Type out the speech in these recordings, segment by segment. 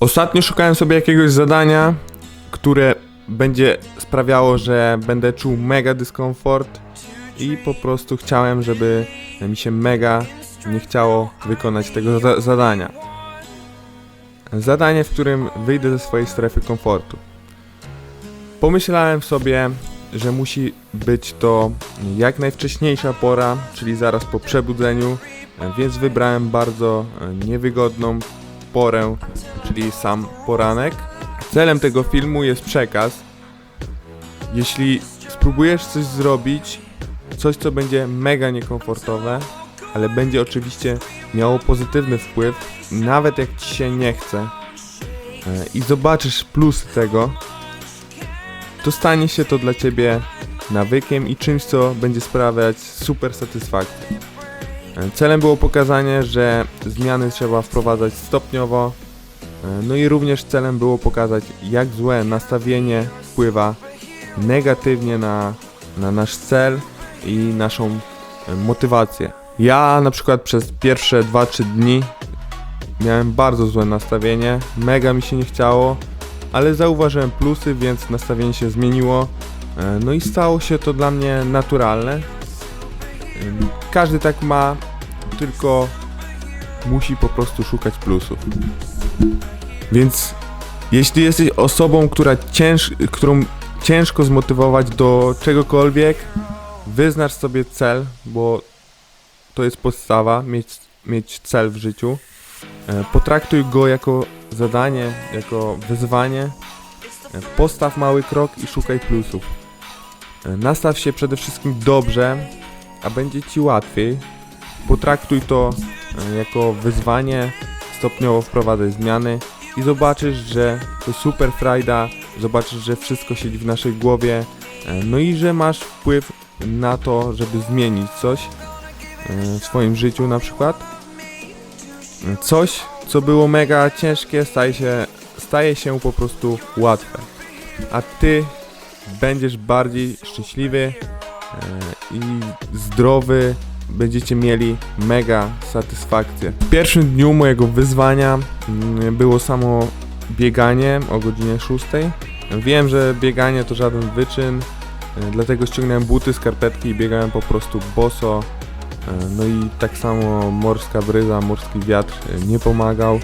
Ostatnio szukałem sobie jakiegoś zadania, które będzie sprawiało, że będę czuł mega dyskomfort i po prostu chciałem, żeby mi się mega nie chciało wykonać tego za zadania. Zadanie, w którym wyjdę ze swojej strefy komfortu. Pomyślałem sobie, że musi być to jak najwcześniejsza pora, czyli zaraz po przebudzeniu, więc wybrałem bardzo niewygodną porę, czyli sam poranek. Celem tego filmu jest przekaz. Jeśli spróbujesz coś zrobić, coś co będzie mega niekomfortowe, ale będzie oczywiście miało pozytywny wpływ, nawet jak ci się nie chce, e, i zobaczysz plusy tego, to stanie się to dla ciebie nawykiem i czymś, co będzie sprawiać super satysfakcję. E, Celem było pokazanie, że zmiany trzeba wprowadzać stopniowo, e, no i również celem było pokazać, jak złe nastawienie wpływa negatywnie na, na nasz cel i naszą e, motywację. Ja na przykład przez pierwsze 2-3 dni miałem bardzo złe nastawienie, mega mi się nie chciało, ale zauważyłem plusy, więc nastawienie się zmieniło. E, No i stało się to dla mnie naturalne. Każdy tak ma, tylko musi po prostu szukać plusów. Więc jeśli jesteś osobą, która cięż, którą ciężko zmotywować do czegokolwiek, wyznacz sobie cel, bo to jest podstawa, mieć, mieć cel w życiu. E, Potraktuj go jako zadanie, jako wyzwanie. Postaw mały krok i szukaj plusów. Nastaw się przede wszystkim dobrze, a będzie ci łatwiej. Potraktuj to e, jako wyzwanie, stopniowo wprowadzaj zmiany i zobaczysz, że to super frajda, zobaczysz, że wszystko siedzi w naszej głowie, e, no i że masz wpływ na to, żeby zmienić coś e, w swoim życiu na przykład. Coś, co było mega ciężkie, staje się, staje się po prostu łatwe. A ty będziesz bardziej szczęśliwy e, i zdrowy, będziecie mieli mega satysfakcję. W pierwszym dniu mojego wyzwania mm, było samo bieganie o godzinie 6. Wiem, że bieganie to żaden wyczyn, e, dlatego ściągnąłem buty, skarpetki i biegałem po prostu boso. E, No i tak samo morska bryza, morski wiatr e, nie pomagał.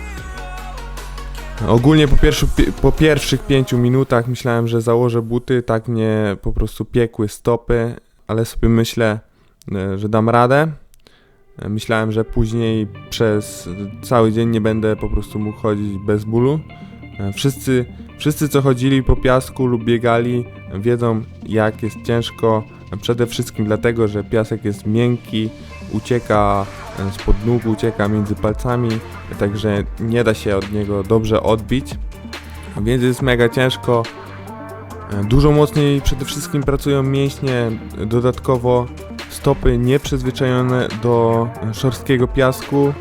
Ogólnie po, pierwszy, po pierwszych pięciu minutach myślałem, że założę buty, tak mnie po prostu piekły stopy, ale sobie myślę, e, że dam radę. Myślałem, że później przez cały dzień nie będę po prostu mógł chodzić bez bólu. E, Wszyscy, wszyscy co chodzili po piasku lub biegali, wiedzą jak jest ciężko. Przede wszystkim dlatego, że piasek jest miękki, ucieka e, spod nóg, ucieka między palcami, także nie da się od niego dobrze odbić. Więc jest mega ciężko. E, Dużo mocniej przede wszystkim pracują mięśnie, dodatkowo stopy nieprzyzwyczajone do szorstkiego piasku.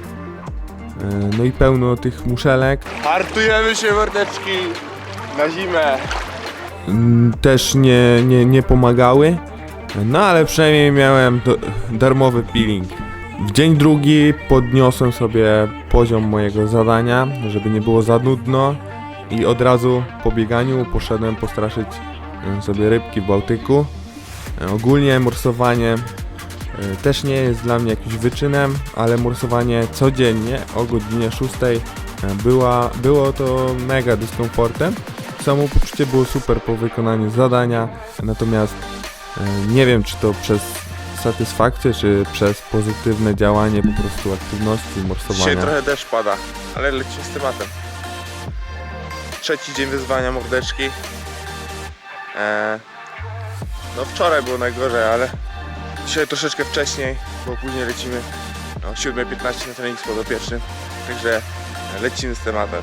E, No i pełno tych muszelek. Hartujemy się mordeczki na zimę. Mm, Też nie, nie, nie pomagały. No ale przynajmniej miałem do, darmowy peeling. W dzień drugi podniosłem sobie poziom mojego zadania, żeby nie było za nudno. I od razu po bieganiu poszedłem postraszyć e, sobie rybki w Bałtyku. E, Ogólnie morsowanie też nie jest dla mnie jakimś wyczynem, ale morsowanie codziennie o godzinie 6 e, była, było to mega dyskomfortem. Samo poczucie było super po wykonaniu zadania, natomiast e, nie wiem czy to przez satysfakcję, czy przez pozytywne działanie po prostu aktywności Dzisiaj morsowania. trochę deszcz pada, ale lecimy z tematem. Trzeci dzień wyzwania mordeczki. Eee, no wczoraj było najgorzej, ale dzisiaj troszeczkę wcześniej, bo później lecimy o 7.15 na trening z podopiecznym. Także lecimy z tematem.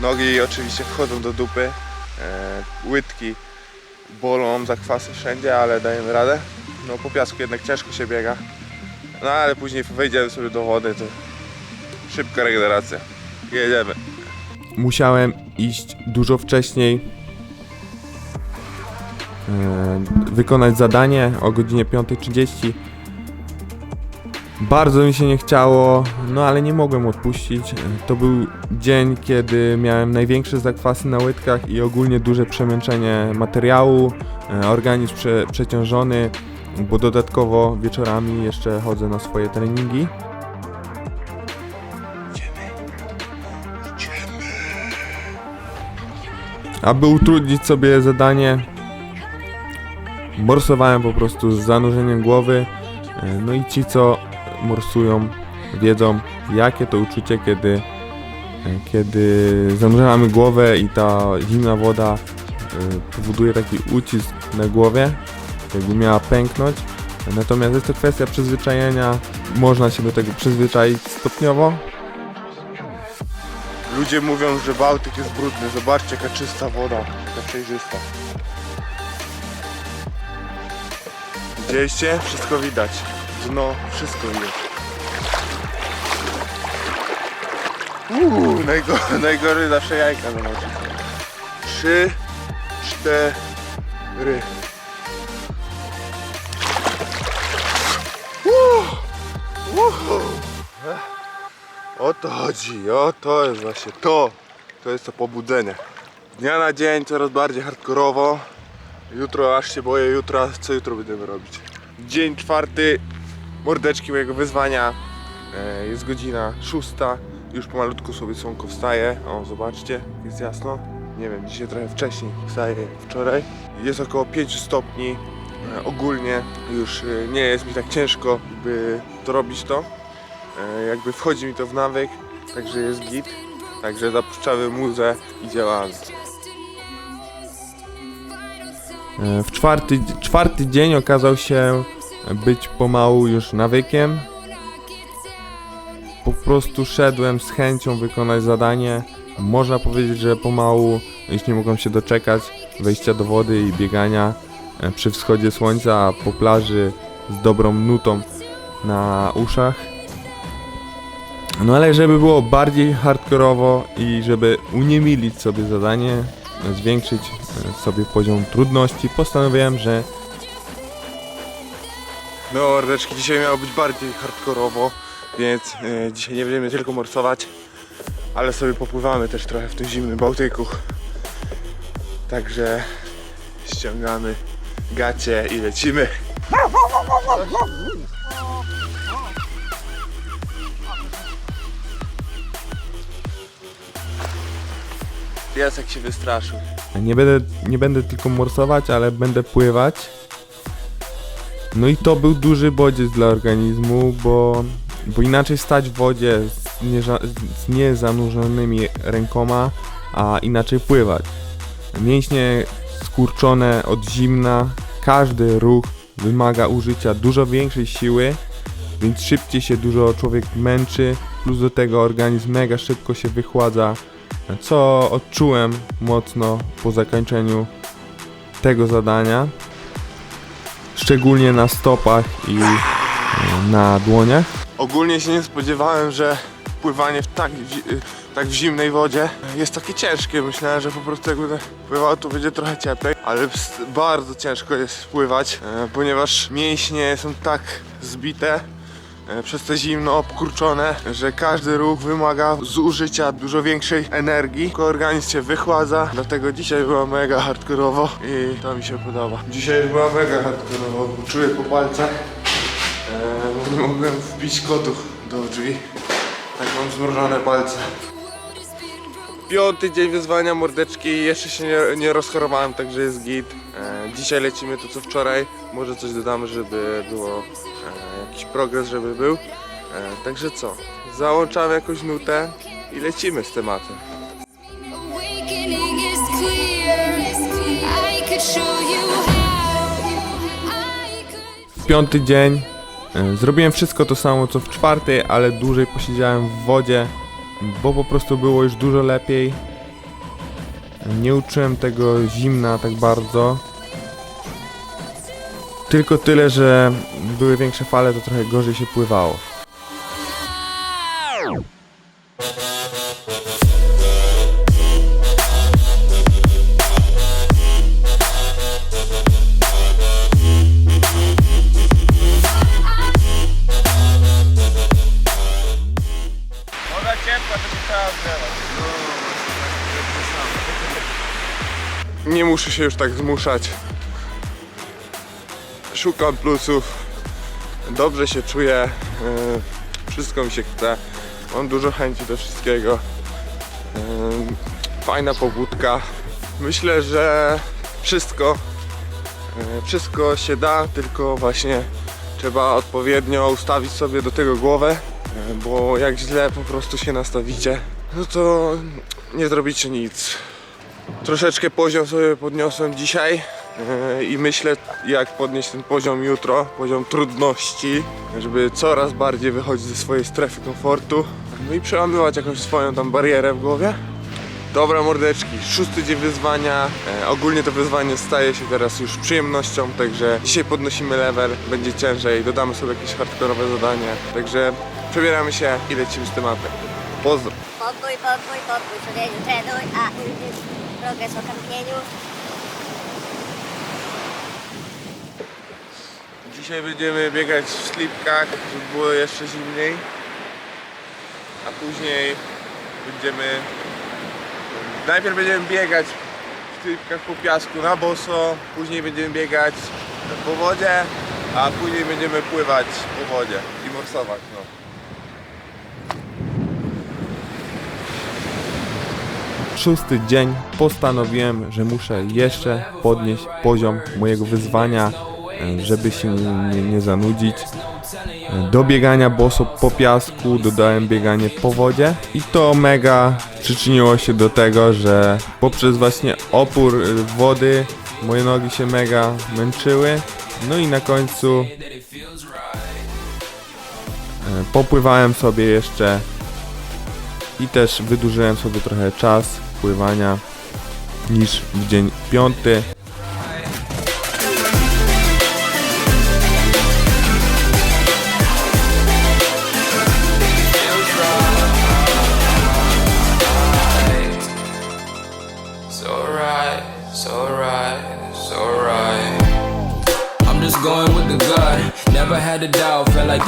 Nogi oczywiście wchodzą do dupy. Eee, łydki bolą, zakwasy wszędzie, ale dajemy radę. No po piasku jednak ciężko się biega. No ale później wejdziemy sobie do wody, to szybka regeneracja. Jedziemy. Musiałem iść dużo wcześniej, e, wykonać zadanie o godzinie 5.30. Bardzo mi się nie chciało, no ale nie mogłem odpuścić. To był dzień, kiedy miałem największe zakwasy na łydkach i ogólnie duże przemęczenie materiału, e, organizm prze, przeciążony, bo dodatkowo wieczorami jeszcze chodzę na swoje treningi. Aby utrudnić sobie zadanie, morsowałem po prostu z zanurzeniem głowy. E, No i ci, co morsują, wiedzą, jakie to uczucie, kiedy, e, kiedy zanurzamy głowę i ta zimna woda e, powoduje taki ucisk na głowie, jakby miała pęknąć. Natomiast jest to kwestia przyzwyczajenia, można się do tego przyzwyczaić stopniowo. Ludzie mówią, że Bałtyk jest brudny. Zobaczcie, jaka czysta woda, jaka przejrzysta. Widzieliście? Wszystko widać. Dno, wszystko widać. Uuu, najgo, najgorzej zawsze jajka zobaczyć. Trzy, cztery. O to chodzi, o to jest właśnie to. To jest to pobudzenie. Z Dnia na dzień coraz bardziej hardkorowo. Jutro aż się boję jutra, co jutro będziemy robić. Dzień czwarty, mordeczki mojego wyzwania. E, Jest godzina szósta. Już pomalutku sobie słonko wstaje. O, zobaczcie, jest jasno. Nie wiem, dzisiaj trochę wcześniej wstaje wczoraj. Jest około 5 stopni. E, Ogólnie już e, nie jest mi tak ciężko, by to robić to. E, jakby wchodzi mi to w nawyk, także jest git. Także zapuszczamy muzę i działamy. E, W czwarty, czwarty dzień okazał się być pomału już nawykiem. Po prostu szedłem z chęcią wykonać zadanie. Można powiedzieć, że pomału już nie mogłem się doczekać wejścia do wody i biegania e, przy wschodzie słońca po plaży z dobrą nutą na uszach. No ale żeby było bardziej hardkorowo i żeby uniemilić sobie zadanie, zwiększyć e, sobie poziom trudności, postanowiłem, że No mordeczki, dzisiaj miało być bardziej hardkorowo, więc e, dzisiaj nie będziemy tylko morsować, ale sobie popływamy też trochę w tym zimnym Bałtyku. Także ściągamy gacie i lecimy. Się wystraszył. Nie będę, nie będę tylko morsować, ale będę pływać. No i to był duży bodziec dla organizmu, bo, bo inaczej stać w wodzie z, nieża- z niezanurzonymi rękoma, a inaczej pływać. Mięśnie skurczone od zimna, każdy ruch wymaga użycia dużo większej siły, więc szybciej się dużo człowiek męczy, plus do tego organizm mega szybko się wychładza, co odczułem mocno po zakończeniu tego zadania. Szczególnie na stopach i e, na dłoniach. Ogólnie się nie spodziewałem, że pływanie w tak, zi- tak w zimnej wodzie jest takie ciężkie. Myślałem, że po prostu jak będę pływał, to będzie trochę cieplej, ale bardzo ciężko jest pływać, e, ponieważ mięśnie są tak zbite e, przez to zimno, obkurczone, że każdy ruch wymaga zużycia dużo większej energii. Tylko Organizm się wychładza, dlatego dzisiaj była mega hardkorowo i to mi się podoba. Dzisiaj była mega hardkorowo, czuję po palcach. Eee, nie mogłem wbić kotów do drzwi. Tak mam zmrożone palce. Piąty dzień wyzwania mordeczki. Jeszcze się nie, nie rozchorowałem, także jest git. Eee, dzisiaj lecimy to co wczoraj. Może coś dodamy, żeby było eee, jakiś progres, żeby był. Eee, także co? Załączamy jakąś nutę i lecimy z tematem. Piąty dzień e, zrobiłem wszystko to samo co w czwarty, ale dłużej posiedziałem w wodzie, bo po prostu było już dużo lepiej. Nie uczyłem tego zimna tak bardzo. Tylko tyle, że były większe fale, to trochę gorzej się pływało. Woda ciepła, to się trzeba. Nie muszę się już tak zmuszać. Szukam plusów. Dobrze się czuję. yy, Wszystko mi się chce. Mam dużo chęci do wszystkiego. Yy, Fajna pobudka. Myślę, że wszystko, yy, wszystko się da, tylko właśnie trzeba odpowiednio ustawić sobie do tego głowę, bo jak źle po prostu się nastawicie, no to nie zrobicie nic. Troszeczkę poziom sobie podniosłem dzisiaj i myślę jak podnieść ten poziom jutro, poziom trudności, żeby coraz bardziej wychodzić ze swojej strefy komfortu, no i przełamywać jakąś swoją tam barierę w głowie. Dobra mordeczki, szósty dzień wyzwania. E, ogólnie to wyzwanie staje się teraz już przyjemnością, także dzisiaj podnosimy level, będzie ciężej, dodamy sobie jakieś hardkorowe zadanie. Także przebieramy się i lecimy z tematem. Pozdro! Podbój, podbój, podbój, człowieniu, trenuj, a progres o kamieniu. Dzisiaj będziemy biegać w slipkach, żeby było jeszcze zimniej. A później będziemy... Najpierw będziemy biegać w slipkach po piasku na boso, później będziemy biegać po wodzie, a później będziemy pływać po wodzie i morsować. No. Szósty dzień postanowiłem, że muszę jeszcze podnieść poziom mojego wyzwania, żeby się nie, nie zanudzić. Do biegania boso po piasku dodałem bieganie po wodzie i to mega przyczyniło się do tego, że poprzez właśnie opór e, wody moje nogi się mega męczyły. No i na końcu e, popływałem sobie jeszcze i też wydłużyłem sobie trochę czas pływania niż w dzień piąty.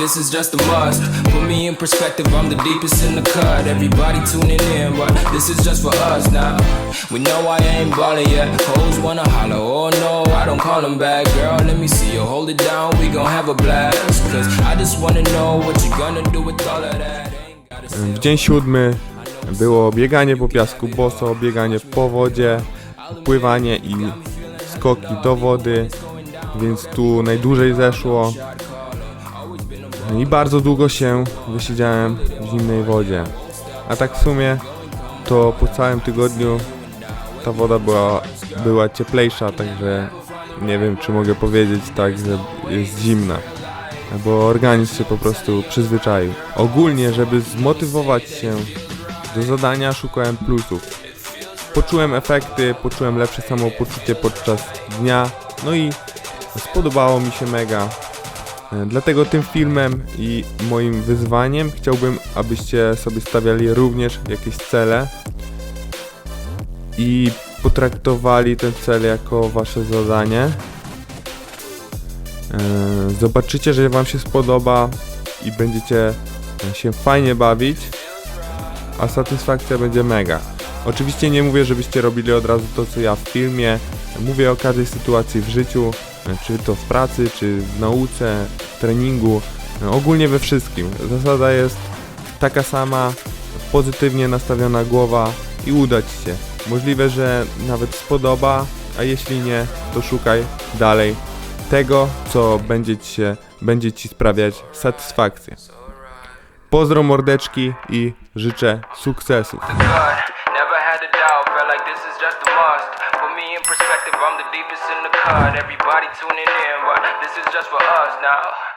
This is just a must. Put me in perspective, I'm the deepest in the cut. Everybody tuning in, but this is just for us now. We know I ain't ballin' yet. Hoes wanna holler, oh no, I don't call them back. Girl, let me see you hold it down, we gon' have a blast. Cause I just wanna know what you gonna do with all of that. W dzień siódmy było bieganie po piasku boso, bieganie po wodzie, pływanie i skoki do wody, więc tu najdłużej zeszło. I bardzo długo się wysiedziałem w zimnej wodzie. A tak w sumie to po całym tygodniu ta woda była, była cieplejsza, także nie wiem czy mogę powiedzieć tak, że jest zimna bo organizm się po prostu przyzwyczaił. Ogólnie, żeby zmotywować się do zadania, szukałem plusów. Poczułem efekty, poczułem lepsze samopoczucie podczas dnia, no i spodobało mi się mega. E, Dlatego tym filmem i moim wyzwaniem chciałbym, abyście sobie stawiali również jakieś cele i potraktowali ten cel jako wasze zadanie. E, Zobaczycie, że Wam się spodoba i będziecie się fajnie bawić, a satysfakcja będzie mega. Oczywiście nie mówię, żebyście robili od razu to, co ja w filmie. Mówię o każdej sytuacji w życiu, czy to w pracy, czy w nauce, w treningu, e, ogólnie we wszystkim. Zasada jest taka sama, pozytywnie nastawiona głowa i udać się. Możliwe, że nawet spodoba, a jeśli nie, to szukaj dalej tego, co będzie ci, się, będzie ci sprawiać satysfakcję. Pozdro mordeczki i życzę sukcesów. Everybody for us now.